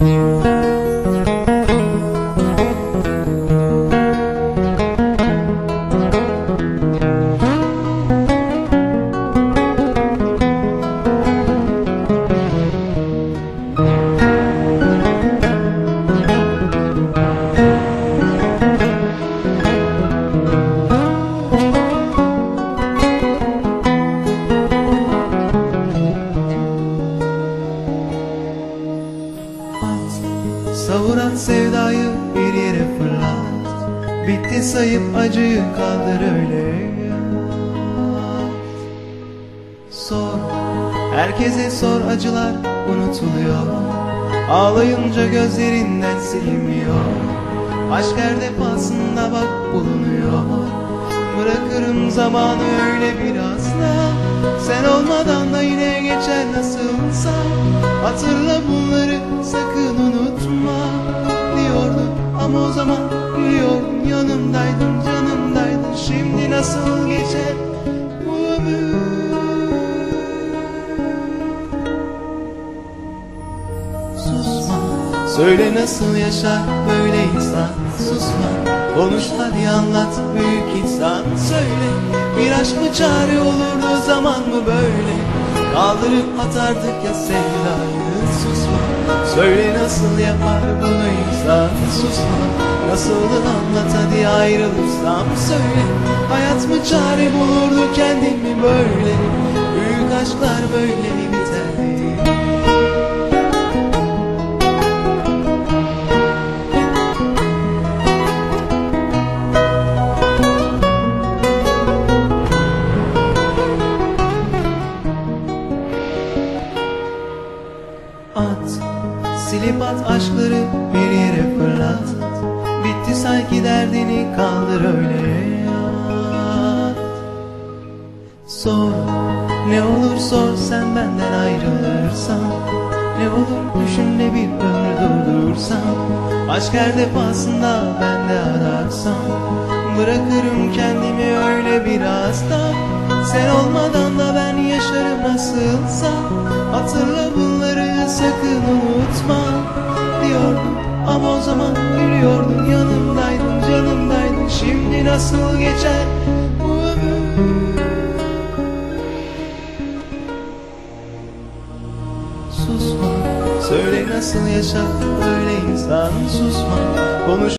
Música At, savuran sevdayı bir yere fırlat. Bitti sayıp acıyı kaldır öyle. Sor, herkese sor acılar unutuluyor. Ağlayınca gözlerinden silinmiyor Aşk her defasında bak bulunuyor. Bırakırım zamanı öyle biraz da Sen olmadan da yine geçer nasılsa. Hatırla bunları zaman biliyordun Yanımdaydın canımdaydın Şimdi nasıl geçer bu ömür? Susma. Söyle nasıl yaşar böyle insan? Susma. Konuş hadi anlat büyük insan. Söyle bir aşk mı çare olurdu zaman mı böyle? Kaldırıp atardık ya sevdayı Söyle nasıl yapar bunu insan? Susma Nasıl anlat hadi ayrılırsam Söyle. Hayat mı çare bulurdu kendimi böyle? Büyük aşklar böyle mi biterdi Silip at aşkları bir yere fırlat. Bitti sanki derdini kaldır öyle at Sor ne olur sor sen benden ayrılırsan. Ne olur düşün ne bir ömür durdursam Aşk her defasında ben de ararsam. Bırakırım kendimi öyle biraz da Sen olmadan da ben yaşarım nasılsa sakın unutma Diyordum ama o zaman gülüyordun Yanımdaydın canımdaydın. Şimdi nasıl geçer bu Susma. Söyle nasıl yaşar böyle insan. Susma. Konuş